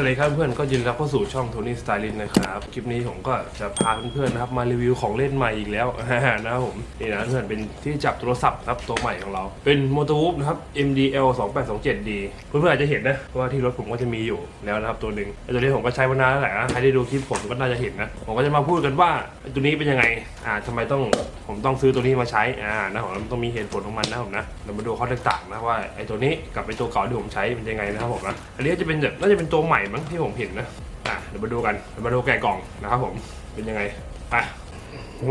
วัสดีครับเพื่อนก็ยินดีรับเข้าสู่ช่องโทนี่สไตลินนะครับ คลิปนี้ผมก็จะพาเพื่อนๆนะครับมารีวิวของเล่นใหม่อีกแล้วนะครับผมนี่นะเพื่อนเป็นที่จับโทรศัพท์ครับตัวใหม่ของเรา เป็นโมโตวูฟนะครับ MDL 2827D เพื่อนๆอาจจะเห็นนะเพราะว่าที่รถผมก็จะมีอยู่แล้วนะครับตัวหนึ่งไอตัวนี้ผมก็ใช้มานานแล้วแหละนะใครได้ดูคลิปผมก็น่าจะเห็นนะผมก็จะมาพูดกันว่าตัวนี้เป็นยังไงอ่าทำไมต้องผมต้องซื้อตัวนี้มาใช้อ่านะผมต้องมีเหตุผลของมันนะผมนะเรามาดูข้อแตกต่างนะว่าไอ้ตัวนี้กับไอ้ตัวเก่าที่ผมใช้เป็นยังไงนะครับผมนะอันนี้จะเป็นแบบน่าจะเป็นตัวใหม่มั้งที่ผมเห็นนะอะเดี๋ยวมาดูกันเดี๋ยวมาดูแกะกล่องนะครับผมเป็นยังไงไป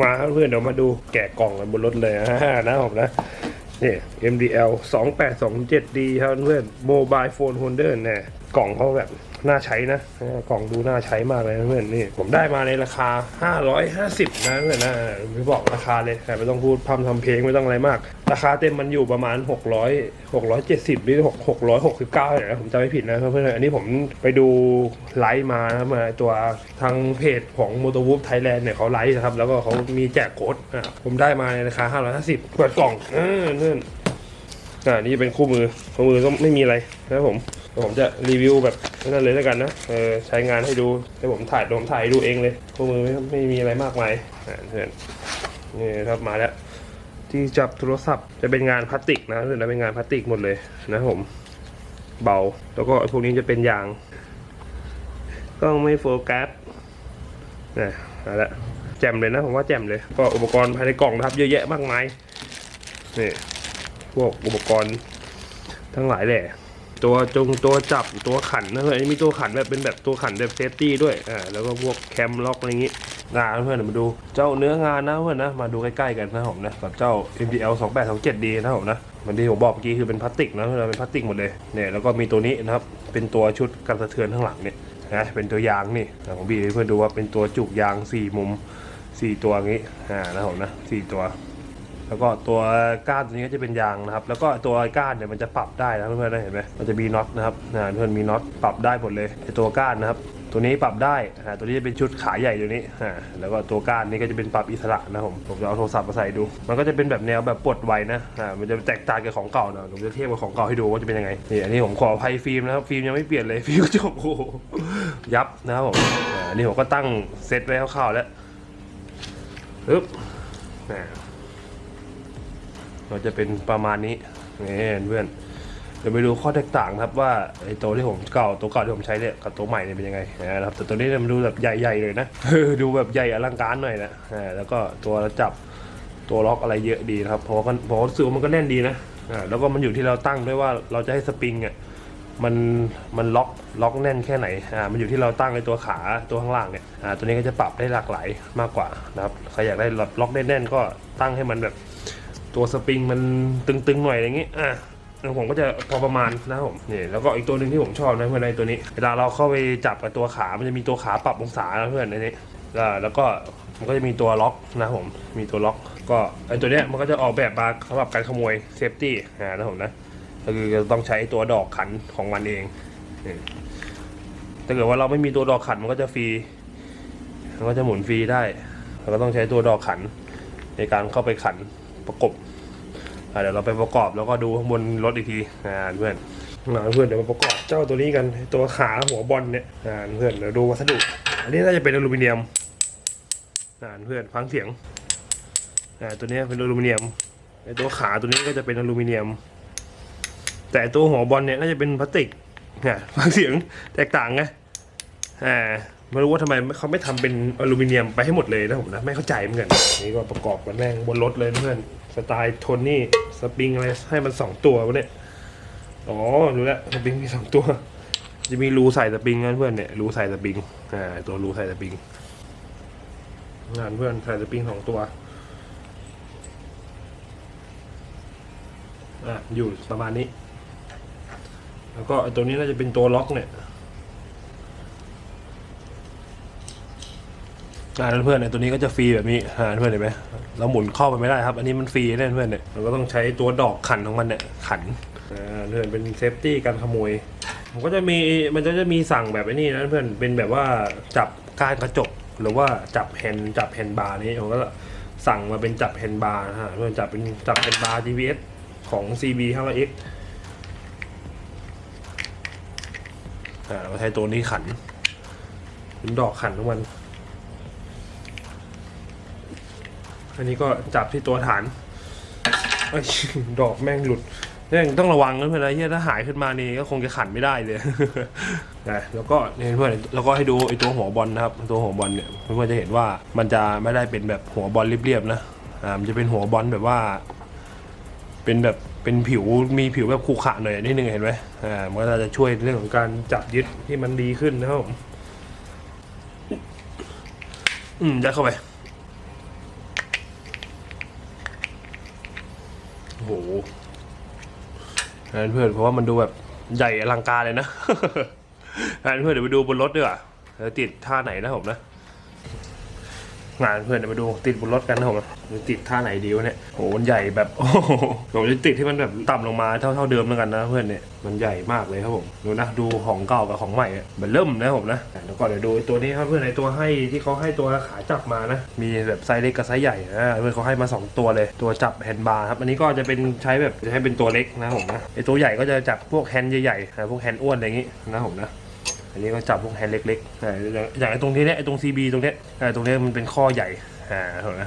มาครับเพื่อนเดี๋ยวมาดูแกะกล่องกันบนรถเลยนะผมนะนี่ MDL 2827D ครับเพื่อน Mobile Phone Holder เนี่ย กล่องเขาแบบน่าใช้นะกล่องดูน่าใช้มากเลยเพื่อนนี่ผมได้มาในราคา 550 นะเพื่อนนะไม่บอกราคาเลยแต่ไม่ต้องพูดพร่ำทำเพลงไม่ต้องอะไรมาก ราคาเต็มมันอยู่ประมาณ 600 670หรือ6 669อย่างนะผมจำไม่ผิดนะเพื่อนอันนี้ผมไปดูไลฟ์มานะมาตัวทางเพจของ m o t o w o o f Thailand เนี่ยเขาไลฟ์นะครับ แล้วก็เขามีแจกโค้ดอะผมได้มาในราคา 550เปิดกล่องเออเนื่อนอ่านี่เป็นคู่มือคู่มือก็ไม่มีอะไรนะครับผม ผมจะรีวิวแบบนั่นเลยแล้วกันนะเออใช้งานให้ดูให้ผมถ่ายผมถ่ายดูเองเลยคู่มือไม่ไม่มีอะไรมากมายอ่าเพื่อนนี่ครับมาแล้วที่จับโทรศัพท์จะเป็นงานพลาสติกนะคือเป็นงานพลาสติกหมดเลยนะผมเบา แล้วก็พวกนี้จะเป็นยางกล้องไม่โฟกัสนะเอาละแจ่มเลยนะผมว่าแจ่มเลย ก็อุปกรณ์ภายในกล่องนะครับ เยอะแยะมากมายนี่พวกอุปกรณ์ทั้งหลายแหละ ตัวจงตัวจับตัวขันนะเพื่อนอันนี้มีตัวขันแบบเป็นแบบตัวขันแบบเซฟตี้ด้วยอ่าแล้วก็พวกแคมล็อกอะไรอย่างงี้นะเพื่อนมาดูเจ้าเนื้องานนะเพื่อนนะมาดูใกล้ๆกันนะผมนะกับเจ้า MDL 2827D นะผมนะมันที่ผมบอกเมื่อกี้คือเป็นพลาสติกนะเพื่อนเป็นพลาสติกหมดเลยเนี่ยแล้วก็มีตัวนี้นะครับเป็นตัวชุดกันสะเทือนข้างหลังเนี่ยนะเป็นตัวยางนี่ผมบีให้เพื่อนดูว่าเป็นตัวจุกยางสี่มุมสี่ตัวอย่างงี้อ่านะผมนะสี่ตัว แล้วก็ตัวก้านตัวนี้ก็จะเป็นยางนะครับ แล้วก็ตัวก้านเนี่ยมันจะปรับได้นะเพื่อนๆเห็นไหมมันจะมีน็อตนะครับนะเพื่อนมีน็อตปรับได้หมดเลยไอตัวก้านนะครับ ตัวนี้ปรับได้อ่าตัวนี้จะเป็นชุดขาใหญ่ตัวนี้อ่าแล้วก็ตัวก้านนี่ก็จะเป็นปรับอิสระนะผมผมจะเอาโทรศัพท์มาใส่ดู มันก็จะเป็นแบบแนวแบบปลดไวนะอ่ามันจะแตกต่างกับของเก่าหน่อยผมจะเทียบกับของเก่าให้ดูว่าจะเป็นยังไงนี่อันนี้ผมขออภัยฟิล์มนะครับฟิล์มยังไม่เปลี่ยนเลยฟิล์มก็จะโอ้ยับนะครับผมอ่าอันนี้ผมก็ตั้งเซตไว้คร่าวๆแล้วปึ๊บอ่า เราจะเป็นประมาณนี้นี่เพื่อนเดี๋ยวไปดูข้อแตกต่างครับว่าไอ้ตัวที่ผมเก่าตัวเก่าที่ผมใช้เนี่ยกับตัวใหม่เนี่ยเป็นยังไงนะครับแต่ตัวนี้มันดูแบบใหญ่ๆเลยนะดูแบบใหญ่อลังการหน่อยนะอ่าแล้วก็ตัวจับตัวล็อกอะไรเยอะดีนะครับเพราะว่ามันเพราะรู้สึกว่ามันก็แน่นดีนะอ่าแล้วก็มันอยู่ที่เราตั้งด้วยว่าเราจะให้สปริงอะมันมันล็อกล็อกแน่นแค่ไหนอ่ามันอยู่ที่เราตั้งในตัวขาตัวข้างล่างเนี่ยอ่าตัวนี้ก็จะปรับได้หลากหลายมากกว่านะครับใครอยากได้ล็อกแน่นๆก็ตั้งให้มันแบบ ตัวสปริงมันตึงๆหน่อยอย่างงี้อะแล้วผมก็จะพอประมาณนะผมนี่แล้วก็อีกตัวหนึ่งที่ผมชอบนะเพื่อนในตัวนี้ เวลาเราเข้าไปจับกับตัวขา มันจะมีตัวขาปรับองศานะเพื่อนในนี้แล้วก็มันก็จะมีตัวล็อกนะผมมีตัวล็อก ก็ไอตัวเนี้ยมันก็จะออกแบบมาสำหรับการขโมยเซฟตี้อ่านะผมนะก็คือจะต้องใช้ตัวดอกขันของมันเองนี่ถ้าเกิดว่าเราไม่มีตัวดอกขันมันก็จะฟรีมันก็จะหมุนฟรีได้เราก็ต้องใช้ตัวดอกขันในการเข้าไปขัน ประกบอะเดี๋ยวเราไปประกอบแล้วก็ดูข้างบนรถอีกทีอ่าเพื่อนอ่าเพื่อนเดี๋ยวมาประกอบเจ้าตัวนี้กันตัวขาหัวบอลเนี่ยอ่าเพื่อนเดี๋ยวดูวัสดุ อันนี้น่าจะเป็นอลูมิเนียมอ่าเพื่อนฟังเสียงอ่าตัวนี้เป็นอลูมิเนียมไอตัวขาตัวนี้ก็จะเป็นอลูมิเนียม แต่ตัวหัวบอลเนี่ยน่าจะเป็นพลาสติกอ่าฟังเสียงแตกต่างไงอ่าไม่รู้ว่าทำไมเขาไม่ทำเป็นอลูมิเนียมไปให้หมดเลยนะผมนะไม่เข้าใจเหมือนกันนี่ก็ประกอบกันแม่งบนรถเลยเพื่อน สไตล์โทนี่สปริงอะไรให้มันสองตัววะเนี่ยอ๋อรู้แล้วสปริงมีสองตัว จะมีรูใส่สปริงนะเพื่อนเนี่ยรูใส่สปริงอ่าตัวรูใส่สปริงงานเพื่อนใส่สปริงสองตัวอะอยู่ประมาณนี้ แล้วก็ตัวนี้น่าจะเป็นตัวล็อกเนี่ย อ่าเพื่อนเนี่ยตัวนี้ก็จะฟรีแบบนี้อ่าเพื่อนเห็นไหมเราหมุนเข้าไปไม่ได้ครับ อันนี้มันฟรีแน่เพื่อนเนี่ยเราก็ต้องใช้ตัวดอกขันของมันเนี่ยขันอ่าเพื่อนเป็นเซฟตี้การขโมยผมก็จะมีมันจะจะมีสั่งแบบไอ้นี้นะเพื่อนเป็นแบบว่าจับก้านกระจกหรือว่าจับแฮนจับแฮนบาร์นี้ผมก็สั่งมาเป็นจับแฮนบาร์นะฮะเพื่อนจับเป็นจับแฮนบาร์ GPS ของ CB 500X อ่าเราใช้ตัวนี้ขันเป็นดอกขันของมัน อันนี้ก็จับที่ตัวฐานอดอกแม่งหลุดแม่งต้องระวังนะเพื่อนนะเฮียถ้าหายขึ้นมานี่ก็คงจะขันไม่ได้เลยนะแล้วก็เนี่ยเพื่อนแล้วก็ให้ดูไอ้ตัวหัวบอลนะครับตัวหัวบอลเนี่ยเพื่อนๆจะเห็นว่ามันจะไม่ได้เป็นแบบหัวบอลเรียบๆนะอ่ามันจะเป็นหัวบอลแบบว่า เป็นแบบเป็นผิวมีผิวแบบขรุขระหน่อยนิดนึงเห็นไหมอ่ามันก็จะช่วยเรื่องของการจับยึดที่มันดีขึ้นนะครับผมอืมยัดเข้าไป โอ้โหนั่นเพื่อนเพราะว่ามันดูแบบใหญ่อลังการเลยนะนั่นเพื่อนเดี๋ยวไปดูบนรถดีกว่าติดท่าไหนนะผมนะ งานเพื่อนเดี๋ยวไปดูติดบนรถกันนะผมมันติดท่าไหนดีวะเนี่ยโหมันใหญ่แบบโอ้โหผมจะติดที่มันแบบต่ำลงมาเท่าเท่าเดิมแล้วกันนะเพื่อนเนี่ยมันใหญ่มากเลยครับผมดูนะดูของเก่ากับของใหม่อะมันเริ่มนะผมนะแต่เดี๋ยวก่อนเดี๋ยวดูตัวนี้ครับเพื่อนไอ้ตัวให้ที่เขาให้ตัวขาจับมานะมีแบบไซส์เล็กกับไซส์ใหญ่นะเพื่อนเขาให้มาสองตัวเลย ตัวจับแฮนด์บาร์ครับอันนี้ก็จะเป็นใช้แบบจะให้เป็นตัวเล็กนะผมนะไอตัวใหญ่ก็จะจับพวกแฮนด์ใหญ่ๆพวกแฮนด์อ้วนอะไรอย่างงี้นะผมนะ อันนี้ก็จับพวกแฮนด์เล็กๆอ่าอย่างอย่างไอ้ตรงนี้เนี่ยไอ้ตรง CB ตรงเนี้ยอ่าตรงนี้มันเป็นข้อใหญ่อ่าเห็นไหม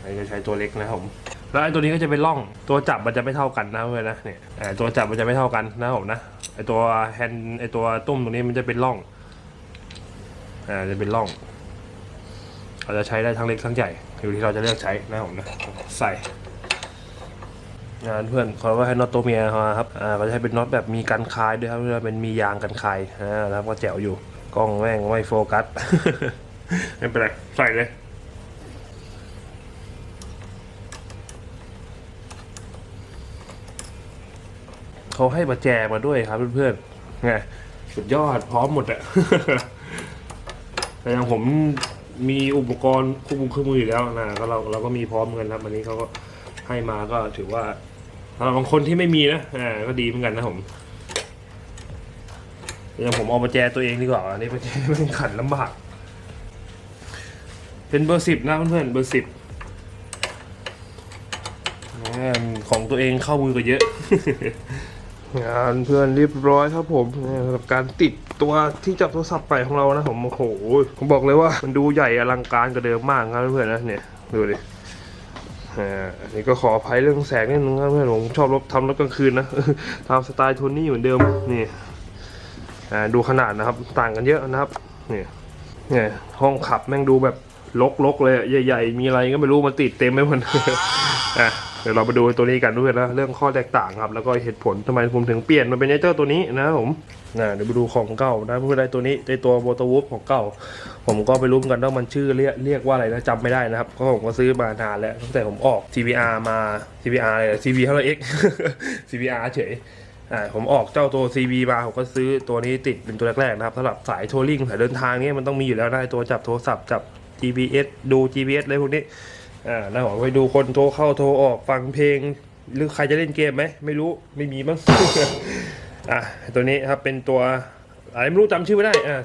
อันนี้จะใช้ตัวเล็กนะครับผมแล้วไอ้ตัวนี้ก็จะเป็นร่องตัวจับมันจะไม่เท่ากันนะเพื่อนนะเนี่ยอ่าตัวจับมันจะไม่เท่ากันนะผมนะไอ้ตัวแฮนด์ไอ้ตัวตุ้มตรงนี้มันจะเป็นร่องอ่าจะเป็นร่องเราจะใช้ได้ทั้งเล็กทั้งใหญ่อยู่ที่เราจะเลือกใช้นะผมนะใส่ งานเพื่อนเขาก็ให้น็อตตัวเมียมาครับอ่าเขาจะให้เป็นน็อตแบบมีกันคายด้วยครับเป็นมียางกันคายอ่าแล้วก็แจ๋วอยู่กล้องแม่งไม่โฟกัสไม่เป็นไรใส่เลยเขาให้มาแจกมาด้วยครับเพื่อนๆไงสุดยอดพร้อมหมดอะแต่อย่างผมมีอุปกรณ์ควบคุมเครื่องมืออยู่แล้วนะก็เราเราก็มีพร้อมกันครับอันนี้เขาก็ ให้มาก็ถือว่าสำหรับบางคนที่ไม่มีนะอ่าก็ดีเหมือนกันนะผมอย่างผมเอามาแจตัวเองดีกว่าอันนี้ประแจมันขันลำบาก เป็นเบอร์สิบนะเพื่อนๆเบอร์สิบของตัวเองเข้ามือก็เยอะ งานเพื่อนเรียบร้อยครับผมสำหรับการติดตัวที่จับโทรศัพท์ไปของเรานะผมโอ้โหผมบอกเลยว่ามันดูใหญ่อลังการกว่าเดิมมากครับเพื่อนนะเนี่ยดูดิ อ่าอันนี้ก็ขออภัยเรื่องแสงนิดนึงครับเพื่อนผมชอบรถทำรถกลางคืนนะตามสไตล์โทนี่เหมือนเดิมนี่อ่าดูขนาดนะครับต่างกันเยอะนะครับนี่เนี่ยห้องขับแม่งดูแบบลกๆเลยใหญ่ ๆ มีอะไรก็ไม่รู้มาติดเต็มไปหมดอะ เดี๋ยวเรามาดูตัวนี้กันด้วยนะเรื่องข้อแตกต่างครับ แล้วก็เหตุผลทำไมผมถึงเปลี่ยนมาเป็นไอ้เจ้าตัวนี้นะผมนะเดี๋ยวมาดูของเก่านะเพื่อได้ตัวนี้ไอ้ตัวโบตวูฟของเก่า ผมก็ไปรู้มือนกันว่ามันชื่อเรียกเรียกว่าอะไรนะจำไม่ได้นะครับเพราะผมก็ซื้อมานานแล้วตั้งแต่ผมออก CBR มา CBR เลย CB เท่าไร X CBR เฉยอ่าผมออกเจ้าตัว CB มาผมก็ซื้อตัวนี้ติดเป็นตัวแรกๆนะครับสำหรับสายทัวริงสายเดินทางเนี้ยมันต้องมีอยู่แล้วนะตัวจับโทรศัพท์จับ GPS ดู GPS อะไรพวกนี้ อ่าแล้วผมไปดูคนโทรเข้าโทรออกฟังเพลง หรือใครจะเล่นเกมไหมไม่รู้ไม่มีมั้งอะตัวนี้ครับเป็นตัวอะไรไม่รู้จำชื่อไม่ได้อ่า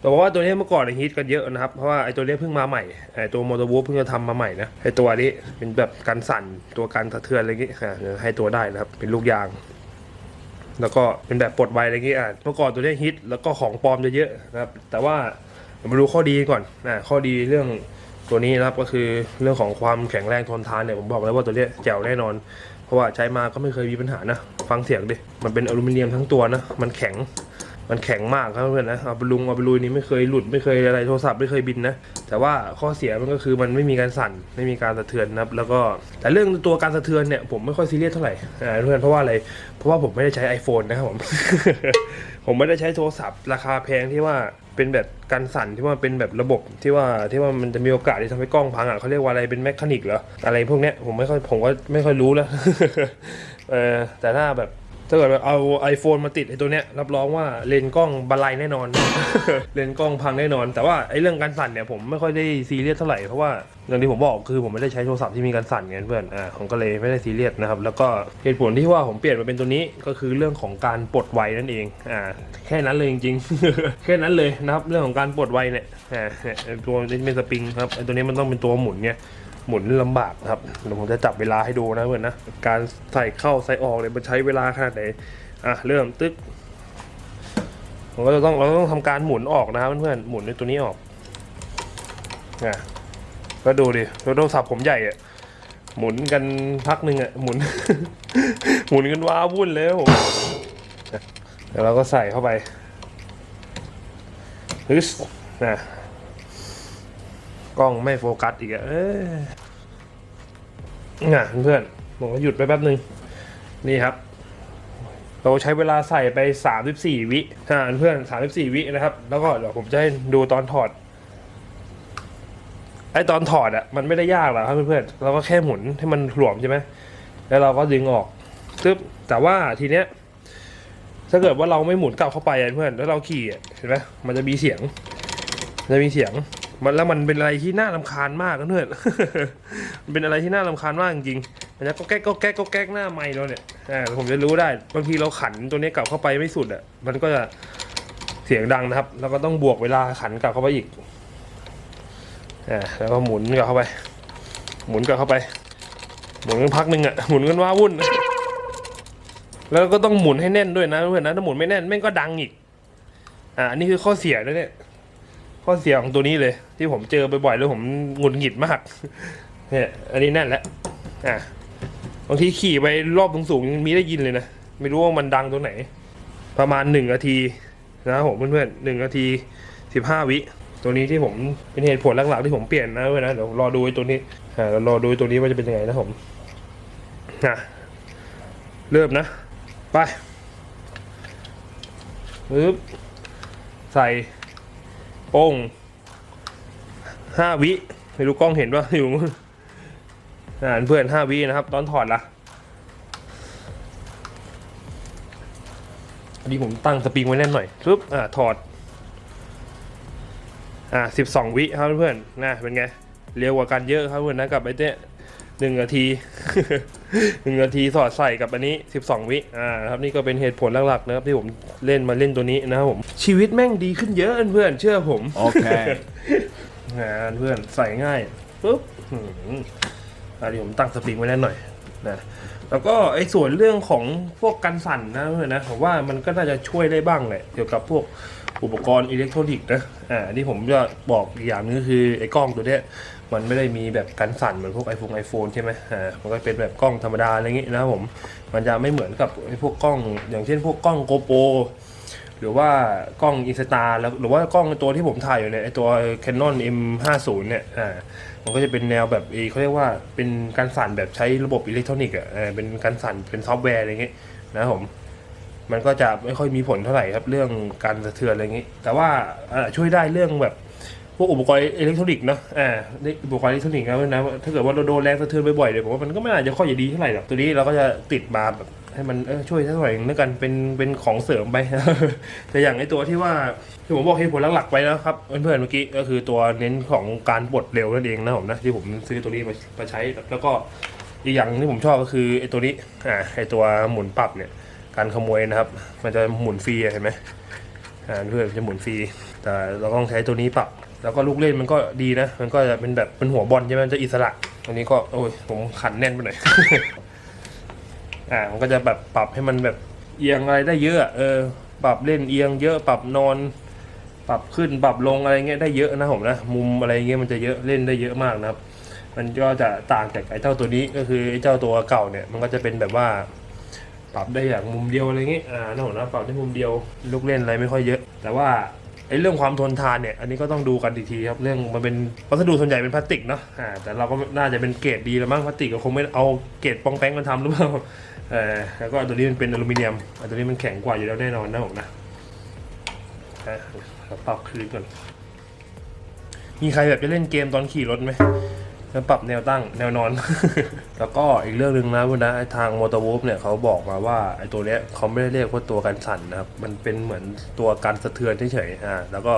แต่ว่าตัวนี้เมื่อก่อนฮิตกันเยอะนะครับ เพราะว่าไอ้ตัวนี้เพิ่งมาใหม่ไอ้ตัวมอเตอร์วูฟเพิ่งจะทำมาใหม่นะไอ้ตัวนี้เป็นแบบกันสั่นตัวกันสะเทือนอะไรอย่างงี้อ่าเดี๋ยให้ตัวได้นะครับเป็นลูกยาง แล้วก็เป็นแบบปลดไวอะไรอย่างงี้อะเมื่อก่อนตัวนี้ฮิตแล้วก็ของปลอมจะเยอะนะครับแต่ว่ามาดูข้อดีก่อนนะข้อดีเรื่อง ตัวนี้นะครับก็คือเรื่องของความแข็งแรงทนทานเนี่ยผมบอกแล้วว่าตัวเนี้ยแจ๋วแน่นอน เพราะว่าใช้มาก็ไม่เคยมีปัญหานะ ฟังเสียงดิ มันเป็นอลูมิเนียมทั้งตัวนะ มันแข็ง มันแข็งมากครับเพื่อนนะเอาไปลุงเอาไปลุยนี่ไม่เคยหลุดไม่เคยอะไรโทรศัพท์ไม่เคยบินนะ แต่ว่าข้อเสียมันก็คือมันไม่มีการสั่นไม่มีการสะเทือนนะครับแล้วก็แต่เรื่องตัวการสะเทือนเนี่ยผมไม่ค่อยซีเรียสเท่าไหร่อ่าเพื่อนเพราะว่าอะไรเพราะว่าผมไม่ได้ใช้ iPhone นะครับผมผมไม่ได้ใช้โทรศัพท์ ราคาแพงที่ว่าเป็นแบบกันสั่นที่ว่าเป็นแบบระบบที่ว่าที่ว่ามันจะมีโอกาสที่ทำให้กล้องพังอะเขาเรียกว่าอะไรเป็นแมคานิกเหรออะไรพวกเนี้ยผมไม่ค่อยผมก็ไม่ค่อยรู้แล้วเออแต่ถ้าแบบ ถ้าเกิดว่าเอา iPhone มาติดไอ้ตัวเนี้ยรับรองว่าเลนส์กล้องบรรลัยแน่นอน เลนส์กล้องพังแน่นอน แต่ว่าไอ้เรื่องการสั่นเนี่ยผมไม่ค่อยได้ซีเรียสเท่าไหร่เพราะว่าอย่างที่ผมบอกคือผมไม่ได้ใช้โทรศัพท์ที่มีการสั่นไงเพื่อนอ่าผมก็เลยไม่ได้ซีเรียสนะครับแล้วก็เหตุผลที่ว่าผมเปลี่ยนมาเป็นตัวนี้ก็คือเรื่องของการปลดไวนั่นเองอ่าแค่นั้นเลยจริงๆแค่นั้นเลยนะครับเรื่องของการปลดไวเนี่ยอ่าเนี่ยไอ้ตัวนี้เป็นสปริงครับไอ้ตัวนี้มันต้องเป็นตัวหมุนเนี่ย หมุนลำบากครับเดี๋ยวผมจะจับเวลาให้ดูนะเพื่อนนะการใส่เข้าใส่ออกเนี่ยมันใช้เวลาขนาดไหนอะเริ่มตึ๊กผมก็จะต้องเราต้องทำการหมุนออกนะครับเพื่อนๆหมุนในตัวนี้ออกนะก็ดูดิโทรศัพท์ผมใหญ่อะหมุนกันพักหนึ่งอะหมุน หมุนกันว้าวุ่นเลยผมเดี๋ยวเราก็ใส่เข้าไปฮึสนะ กล้องไม่โฟกัสอีกอะเอ้ยน่ะเพื่อนผมก็หยุดไปแป๊บหนึ่งนี่ครับ เราใช้เวลาใส่ไป 34 วิอ่าเพื่อน 34 วินะครับ แล้วก็เดี๋ยวผมจะให้ดูตอนถอดไอตอนถอดอะมันไม่ได้ยากหรอกครับเพื่อนๆเราก็แค่หมุนให้มันหลวมใช่ไหมแล้วเราก็ดึงออกซึบแต่ว่าทีเนี้ยถ้าเกิดว่าเราไม่หมุนกลับเข้าไปเพื่อนแล้วเราขี่เห็นไหมมันจะมีเสียง จะมีเสียง มันแล้วมันเป็นอะไรที่น่ารำคาญมากนะเพื่อนมันเป็นอะไรที่น่ารำคาญมากจริงๆมันจะก็แก๊กก็แก๊กก็แก๊กหน้าไม้เราเนี่ยอ่าผมจะรู้ได้บางทีเราขันตัวนี้กลับเข้าไปไม่สุดอะมันก็จะเสียงดังนะครับ แล้วก็ต้องบวกเวลาขันกลับเข้าไปอีกอ่าแล้วก็หมุนกลับเข้าไป หมุนกลับเข้าไปหมุนกันพักหนึ่งอะหมุนกันว้าวุ่น แล้วก็ต้องหมุนให้แน่นด้วยนะเพื่อนนะถ้าหมุนไม่แน่นแม่งก็ดังอีกอ่าอันนี้คือข้อเสียนะเนี่ย ข้อเสียของตัวนี้เลย ที่ผมเจอบ่อยๆแล้วผมหงุดหงิดมากเนี่ยอันนี้แน่นแล้วอะบางทีขี่ไปรอบสูงๆมีได้ยินเลยนะ ไม่รู้ว่ามันดังตัวไหน ประมาณหนึ่งนาทีนะครับผมเพื่อนๆหนึ่งนาทีสิบห้าวิ ตัวนี้ที่ผมเป็นเหตุผลหลักๆที่ผมเปลี่ยนนะเพื่อนนะเดี๋ยวรอดูไอ้ตัวนี้อ่ารอดูไอ้ตัวนี้ว่าจะเป็นยังไงนะผมนะเริ่มนะ ไปปึ๊บใส่ โป้งห้าวิไม่รู้กล้องเห็นป่ะอยู่นู่นอ่านเพื่อนห้าวินะครับ ตอนถอดละอันนี้ผมตั้งสปริงไว้แน่นหน่อยปึ๊บอ่าถอด อ่าสิบสองวิครับเพื่อนนะเป็นไง เร็วกว่ากันเยอะครับเพื่อนนะกับไอ้เนี่ยหนึ่งนาทีหนึ่งนาทีสอดใส่กับอันนี้สิบสองวิอ่าครับนี่ก็เป็นเหตุผลหลักๆนะครับที่ผมเล่นมาเล่นตัวนี้นะครับผม ชีวิตแม่งดีขึ้นเยอะเพื่อนเชื่อผม Okay. งานเพื่อนใส่ง่ายปุ๊บหืมอันนี้ผมตั้งสปริงไว้แน่นหน่อยนะแล้วก็ไอ้ส่วนเรื่องของพวกกันสั่นนะเพื่อนนะผมว่ามันก็น่าจะช่วยได้บ้างแหละเกี่ยวกับพวกอุปกรณ์อิเล็กทรอนิกส์นะอ่าอันนี่ผมจะบอกอีกอย่างนึงก็คือไอ้กล้องตัวเนี้ยมันไม่ได้มีแบบกันสั่นเหมือนพวกไอโฟนไอโฟนใช่ไหมอ่ามันก็เป็นแบบกล้องธรรมดาอะไรอย่างงี้นะครับผมมันจะไม่เหมือนกับไอ้พวกกล้อง อย่างเช่นพวกกล้องโกโปร หรือว่ากล้องอินสตาแล้วหรือว่ากล้องตัวที่ผมถ่ายอยู่เนี่ยไอตัว Canon M50 เนี่ยอ่ามันก็จะเป็นแนวแบบเอเขาเรียกว่าเป็นการสั่นแบบใช้ระบบอิเล็กทรอนิกส์อะเป็นการสั่นเป็นซอฟต์แวร์อะไรเงี้ยนะผมมันก็จะไม่ค่อยมีผลเท่าไหร่ครับเรื่องการสะเทือนอะไรเงี้ยแต่ว่าช่วยได้เรื่องแบบพวกอุปกรณ์อิเล็กทรอนิกส์เนาะอ่าอุปกรณ์อิเล็กทรอนิกส์นะนะถ้าเกิดว่าเราโดนแรงสะเทือนบ่อยๆเลยผมว่ามันก็ไม่น่าจะค่อยจะดีเท่าไหร่หรอกตัวนี้เราก็จะติดมาแบบ ให้มันเออช่วยสักหน่อยนึกกันเป็นเป็นของเสริมไป แต่อย่างไอตัวที่ว่าที่ผมบอกเหตุผลหลักๆไปแล้วครับเพื่อนๆเมื่อกี้ก็คือตัวเน้นของการปลดเร็วนั่นเองนะผมนะที่ผมซื้อตัวนี้มามาใช้แล้วก็อีกอย่างที่ผมชอบก็คือไอตัวนี้อ่าไอตัวหมุนปรับเนี่ยการขโมยนะครับ มันจะหมุนฟรีเห็นไหมอ่าเพื่อนจะหมุนฟรีแต่เราต้องใช้ตัวนี้ปรับ แล้วก็ลูกเล่นมันก็ดีนะ มันก็จะเป็นแบบเป็นหัวบอลใช่ไหมมันจะอิสระอันนี้ก็โอ้ยผมขันแน่นไปหน่อย อ่ามันก็จะแบบปรับให้มันแบบเอียงอะไรได้เยอะ เออ ปรับเล่นเอียงเยอะปรับนอน ปรับขึ้นปรับลงอะไรเงี้ยได้เยอะนะผมนะมุมอะไรเงี้ยมันจะเยอะเล่นได้เยอะมากนะครับ มันก็จะต่างจากไอ้เจ้าตัวนี้ก็คือไอ้เจ้าตัวเก่าเนี่ยมันก็จะเป็นแบบว่า ปรับได้อย่างมุมเดียวอะไรเงี้ยอ่านะผมนะปรับได้มุมเดียวลูกเล่นอะไรไม่ค่อยเยอะ แต่ว่าไอ้เรื่องความทนทานเนี่ยอันนี้ก็ต้องดูกันอีกทีครับเรื่องมันเป็นวัสดุส่วนใหญ่เป็นพลาสติกเนาะอ่าแต่เราก็น่าจะเป็นเกรดดีแล้วมั้งพลาสติกก็คงไม่เอาเกรดปองแป้งมาทำหรือเปล่า ออแล้วก็ตัวนี้มันเป็นอลูมิเนียมอันตัวนี้มันแข็งกว่าอยู่แล้วแน่นอนนะผมนะอะเปรับคืนก่อน มีใครแบบจะเล่นเกมตอนขี่รถไหม แล้วปรับแนวตั้งแนวนอน แล้วก็อีกเรื่องหนึ่งนะคุณนะไอทางมอเตอร์วูฟเนี่ยเขาบอกมาว่าไอ้ตัวเนี้ยเขาไม่ได้เรียกว่าตัวกันสั่นนะครับ มันเป็นเหมือนตัวการสะเทือนเฉยๆอ่าแล้วก็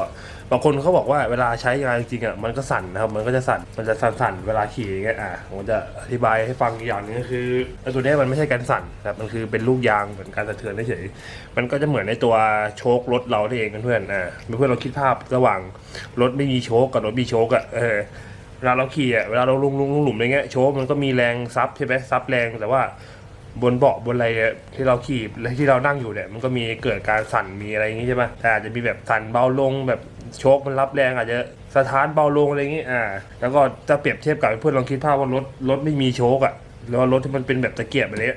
บางคนเขาบอกว่าเวลาใช้งานจริงๆอะมันก็สั่นนะครับ มันก็จะสั่นมันจะสั่นๆเวลาขี่อย่างเงี้ยอ่าผมจะอธิบายให้ฟังอีกอย่างนึงก็คือไอ้ตัวเนี้ยมันไม่ใช่การสั่นนะครับมันคือเป็นลูกยางเหมือนการสะเทือนเฉยๆมันก็จะเหมือนในตัวโชครถเราที่เองเพื่อนๆอ่าเพื่อนๆเราคิดภาพระหว่างรถไม่มีโชคกับรถมีโชคอะเออ เวลาเราขี่อะเวลาเราลงลงลงหลุมอะไรเงี้ยโชว์มันก็มีแรงซับใช่ไหมซับแรงแต่ว่าบนเบาะบนอะไรเนี่ยที่เราขี่และที่เรานั่งอยู่เนี่ยมันก็มีเกิดการสั่นมีอะไรอย่างงี้ใช่ปะแต่อาจจะมีแบบสั่นเบาลงแบบโชคมันรับแรงอาจจะสถานเบาลงอะไรอย่างงี้อ่า แล้วก็จะเปรียบเทียบกับเพื่อนลองคิดภาพว่ารถรถไม่มีโชคอะแล้วารถที่มันเป็นแบบตะเกียบแบบนี้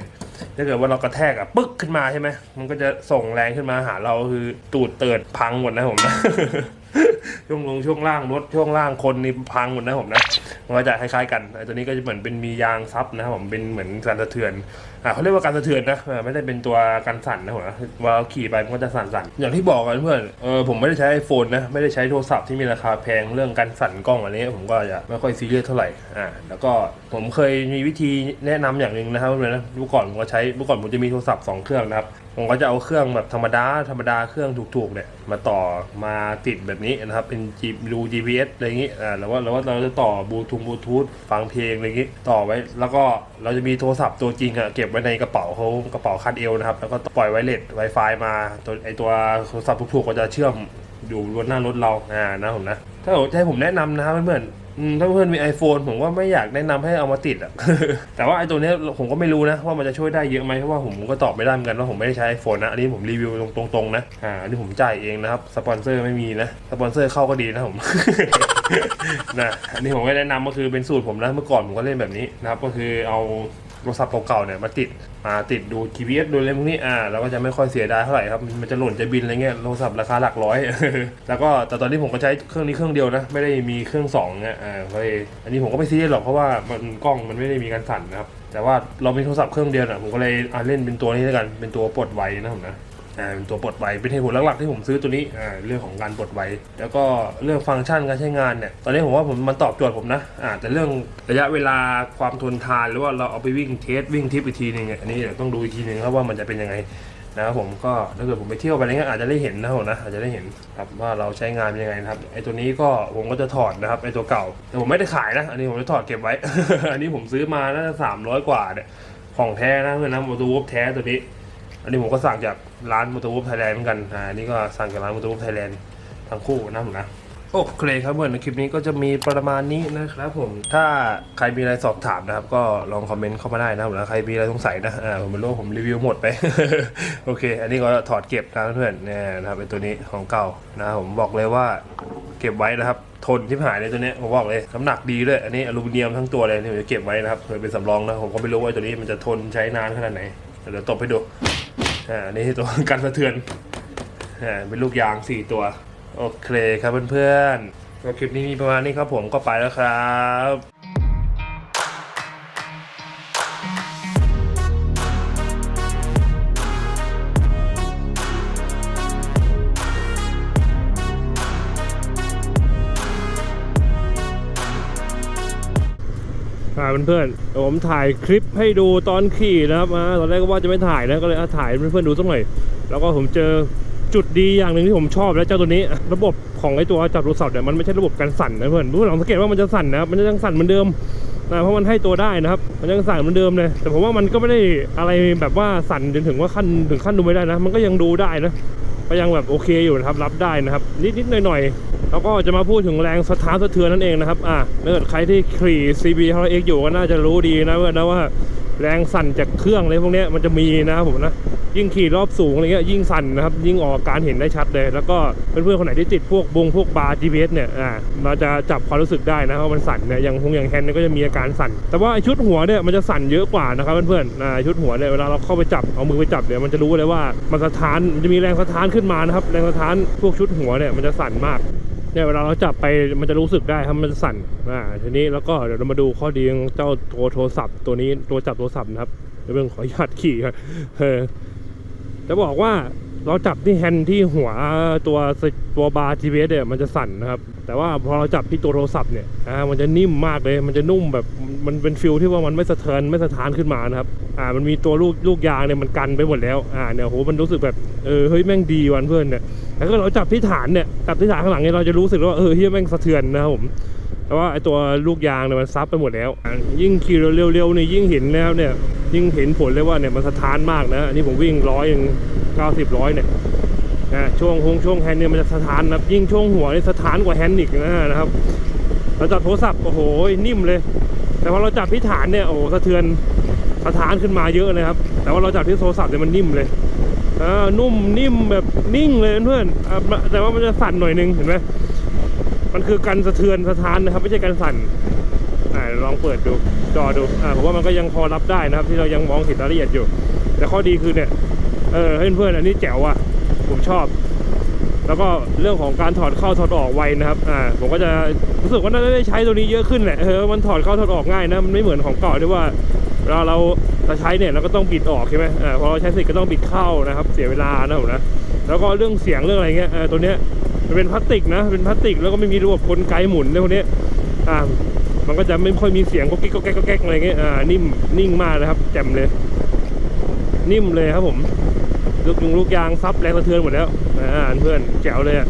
ถ้าเกิดว่าเรากระแทกอะปึ๊กขึ้นมาใช่ไหมมันก็จะส่งแรงขึ้นมาหาเราคือตูดเติดพังหมดนะผมนะช่วงลงช่วงล่างรถช่วงล่างคนนี่พังหมดนะผมนะ มันก็จะคล้ายๆกันไอ้ตัวนี้ก็จะเหมือนเป็นมียางซับนะครับผมเป็นเหมือนการสะเทือนอ่าเขาเรียกว่าการสะเทือนนะไม่ได้เป็นตัวกันสั่นนะผมวลาขี่ไปมันก็จะสั่นๆอย่างที่บอกกันเพื่อนเออผมไม่ได้ใช้ไอโฟนนะไม่ได้ใช้โทรศัพท์ที่มีราคาแพงเรื่องการสั่นกล้องอันนี้ผมก็จะไม่ค่อยซีเรียสเท่าไหร่อ่าแล้วก็ผมเคยมีวิธีแนะนำอย่างหนึ่งนะครับเพื่อนะเมื่อก่อนผมก็ใช้เมื่อก่อนผมจะมีโทรศัพท์สองเครื่องนะครับ ผมก็จะเอาเครื่องแบบธรรมดาธรรมดาเครื่องถูกๆเนี่ยมาต่อมาติดแบบนี้นะครับ เป็น G รู GPS อะไรอย่างงี้อ่าแล้วว่าแล้วว่าเราจะต่อบลูทูธบลูทูธฟังเพลงอะไรอย่างงี้ต่อไว้ แล้วก็เราจะมีโทรศัพท์ตัวจริงอะเก็บไว้ในกระเป๋าเขากระเป๋าคาดเอวนะครับ แล้วก็ปล่อยไวเลส Wi-Fi มาตัวไอตัวโทรศัพท์ถูกๆก็จะเชื่อมอยู่บนหน้ารถเราอ่านะผมนะถ้าจะให้ผมแนะนำนะครับเพื่อนๆ ถ้าเพื่อนมี iPhone ผมว่าไม่อยากแนะนำให้เอามาติดอะ แต่ว่าไอ้ตัวนี้ผมก็ไม่รู้นะ ว่ามันจะช่วยได้เยอะไหมเพราะว่าผมก็ตอบไม่ได้เหมือนกันว่าผมไม่ได้ใช้ iPhone นะ อันนี้ผมรีวิวตรงๆนะ อ่าอันนี้ผมจ่ายเองนะครับ สปอนเซอร์ไม่มีนะ สปอนเซอร์เข้าก็ดีนะผม นะ อันนี้ผมไม่แนะนำก็คือเป็นสูตรผมนะ เมื่อก่อนผมก็เล่นแบบนี้นะครับ ก็คือเอาโทรศัพท์เก่าๆเนี่ยมาติด มาติดดู GPS ดูอะไรพวกนี้อ่าเราก็จะไม่ค่อยเสียดายเท่าไหร่ครับมันจะหล่นจะบินอะไรเงี้ยโทรศัพท์ราคาหลักร้อย แล้วก็แต่ตอนนี้ผมก็ใช้เครื่องนี้เครื่องเดียวนะ ไม่ได้มีเครื่องสองเนี่ยอ่าก็เลยอันนี้ผมก็ไม่ซีเรียสหรอกเพราะว่ามันกล้องมันไม่ได้มีการสั่นนะครับแต่ว่าเรามีโทรศัพท์เครื่องเดียวนะผมก็เลยอ่าเล่นเป็นตัวนี้แล้วกันเป็นตัวปลดไวนะผมนะ อ่าเป็นตัวปลดไวเป็นเหตุผลหลักๆที่ผมซื้อตัวนี้อ่าเรื่องของการปลดไวแล้วก็เรื่องฟังก์ชันการใช้งานเนี่ยตอนนี้ผมว่าผมมันตอบโจทย์ผมนะอ่าแต่เรื่องระยะเวลาความทนทานหรือว่าเราเอาไปวิ่งเทสวิ่งทิปอีกทีนึงเนี่ยอันนี้เดี๋ยวต้องดูอีกทีนึงครับว่ามันจะเป็นยังไงนะครับผมก็ถ้าเกิดผมไปเที่ยวไปอะไรเงี้ยอาจจะได้เห็นนะผมนะอาจจะได้เห็นครับว่าเราใช้งานเป็นยังไงนะครับไอตัวนี้ก็ผมก็จะถอดนะครับไอตัวเก่า แต่ผมไม่ได้ขายนะ อันนี้ผมจะถอดเก็บไว้ อันนี้ผมซื้อมาน่าจะสามร้อยกว่าเนี่ยของแท้นะเพื่อนนะมอเตอร์วูฟแท้ตัวนี้ อันนี้ผมก็สั่งจากร้านมอเตอร์วูฟไทยแลนด์เหมือนกันอ่านี่ก็สั่งจากร้านมอเตอร์วูฟไทยแลนด์ทั้งคู่นะผมนะโอเคครับเพื่อนในคลิปนี้ก็จะมีประมาณนี้นะครับผมถ้าใครมีอะไรสอบถามนะครับ ก็ลองคอมเมนต์เข้ามาได้นะครับแล้วใครมีอะไรสงสัยนะอ่าผมไม่รู้ว่าผมรีวิวหมดไป โอเค อันนี้ก็ถอดเก็บนะเพื่อนเนี่ยนะครับเป็นตัวนี้ของเก่านะผมบอกเลยว่าเก็บไว้นะครับ ทนที่หายเลยตัวนี้ผมบอกเลยน้ำหนักดีด้วยอันนี้อลูมิเนียมทั้งตัวเลยนี่ผมจะเก็บไว้นะครับเพื่อเป็นสำรองนะผมก็ไม่รู้ว่าตัวนี้มันจะทนใช้นานขนาดไหนเดี๋ยวตบให้ดู อ่าอันนี่ตัวกันสะเทือนอ่าเป็นลูกยางสี่ตัว โอเคครับเพื่อนๆคลิปนี้มีประมาณนี้ครับผมก็ไปแล้วครับ เพื่อนๆเดี๋ยวผมถ่ายคลิปให้ดูตอนขี่นะครับอ่าตอนแรกก็ว่าจะไม่ถ่ายนะก็เลยอะถ่ายเพื่อนๆดูสักหน่อย แล้วก็ผมเจอจุดดีอย่างหนึ่งที่ผมชอบแล้วเจ้าตัวนี้ ระบบของไอตัวจับโทรศัพท์เนี่ยมันไม่ใช่ระบบการสั่นนะเพื่อนเพื่อนลองสังเกตว่ามันจะสั่นนะมันจะยังสั่นเหมือนเดิมนะเพราะมันให้ตัวได้นะครับ มันยังสั่นเหมือนเดิมเลยแต่ผมว่ามันก็ไม่ได้อะไรแบบว่าสั่นจนถึงว่าขั้นถึงขั้นดูไม่ได้นะ มันก็ยังดูได้นะก็ยังแบบโอเคอยู่นะครับรับได้นะครับ นิดๆหน่อยๆ แล้วก็จะมาพูดถึงแรงสะท้านสะเทือนนั่นเองนะครับ อ่าถ้าเกิดใครที่ขี่ CB ฮ x อยู่ก็น่าจะรู้ดีนะเพื่อนนะว่าแรงสั่นจากเครื่องอะไรพวกนี้มันจะมีนะครับผมนะ ยิ่งขี่รอบสูงอะไรเงี้ยยิ่งสั่นนะครับ ยิ่งออกการเห็นได้ชัดเลย แล้วก็เพื่อนๆคนไหนที่ติดพวกบงพวกบาร์ GPS เนี่ยอ่าเราจะจับความรู้สึกได้นะว่ามันสั่นเนี่ยอย่างพงอย่างแฮนด์เนี่ยก็จะมีอาการสั่น แต่ว่าชุดหัวเนี่ยมันจะสั่นเยอะกว่านะครับเพื่อนๆอ่าชุดหัวเนี่ยเวลาเราเข้าไปจับเอามือไปจับเนี่ยมันจะรู้เลยว่ามันสะท้านมันจะมีแรงสะท้านขึ้นมานะครับแรงสะท้านพวกชุดหัวเนี่ยมันจะสั่นมาก เนี่ยเวลาเราจับไปมันจะรู้สึกได้ครับมันจะสั่นอ่าทีนี้แล้วก็เดี๋ยวเรามาดูข้อดีของเจ้าตัวโทรศัพท์ตัวนี้ตัวจับโทรศัพท์นะครับเดี๋ยวเรื่องขออนุญาตขี่ครับเออจะบอกว่าเราจับที่แฮนด์ที่หัวตัวตัวบาร์ GPS เนี่ยมันจะสั่นนะครับ แต่ว่าพอเราจับที่ตัวโทรศัพท์เนี่ยอ่ามันจะนิ่มมากเลย มันจะนุ่มแบบมันเป็นฟิลที่ว่ามันไม่สะเทือนไม่สะท้านขึ้นมานะครับอ่ามันมีตัวลูกลูกยางเนี่ยมันกันไปหมดแล้วอ่าเนี่ยโหมันรู้สึกแบบเออเฮ้ยแม่งดีวันเพื่อนเนี่ย แล้วก็เราจับที่ฐานเนี่ยจับที่ฐานข้างหลังเนี่ยเราจะรู้สึกว่าเออเฮียแม่งสะเทือนนะครับผมแต่ว่าไอตัวลูกยางเนี่ยมันซับไปหมดแล้ว ยิ่งขี่เร็วๆเนี่ยยิ่งเห็นแล้วเนี่ยยิ่งเห็นผลเลยว่าเนี่ยมันสะท้านมากนะอันนี้ผมวิ่งร้อยยังเก้าสิบร้อยเนี่ยนะช่วงหงช่วงแฮนด์เนี่ยมันจะสะท้านนะครับยิ่งช่วงหัวเนี่ยสะท้านกว่าแฮนด์อีกนะนะครับเราจับโทรศัพท์โอ้โหนิ่มเลย แต่พอเราจับที่ฐานเนี่ยโอ้โหสะเทือนสะท้านขึ้นมาเยอะเลยครับแต่ว่าเราจับที่โทรศัพท์เนี่ยมันนิ่มเลย อ่านุ่มนิ่มแบบนิ่งเลยเพื่อนแต่ว่ามันจะสั่นหน่อยนึงเห็นไหมมันคือการสะเทือนสะท้านนะครับ ไม่ใช่การสั่นอ่าลองเปิดดูจอดูอ่าผมว่ามันก็ยังพอรับได้นะครับ ที่เรายังมองเห็นรายละเอียดอยู่ แต่ข้อดีคือเนี่ยเออเพื่อนๆอันนี้แจ๋วอะผมชอบ แล้วก็เรื่องของการถอดเข้าถอดออกไวนะครับอ่าผมก็จะรู้สึกว่าน่าจะได้ใช้ตัวนี้เยอะขึ้นแหละเออมันถอดเข้าถอดออกง่ายนะมันไม่เหมือนของเก่าที่ว่า วลาเราใช้เนี่ยเราก็ต้องบิดออกใช่ไหมอ่าพอเราใช้เสร็จก็ต้องบิดเข้านะครับ เสียเวลานะผมนะแล้วก็เรื่องเสียงเรื่องอะไรเงี้ยเออตัวเนี้ยมันเป็นพลาสติกนะเป็นพลาสติกแล้วก็ไม่มีระบบกลไกหมุนในพวกเนี้ยอ่ามันก็จะไม่ค่อยมีเสียงก็กิ๊กก็แก๊กก็แก๊กอะไรเงี้ยอ่านิ่มนิ่งมากนะครับแจ่มเลย นิ่มเลยครับผมลูกยุงลูกยางซับแรงสะเทือนหมดแล้วอ่าเพื่อนแจ๋วเลยอะ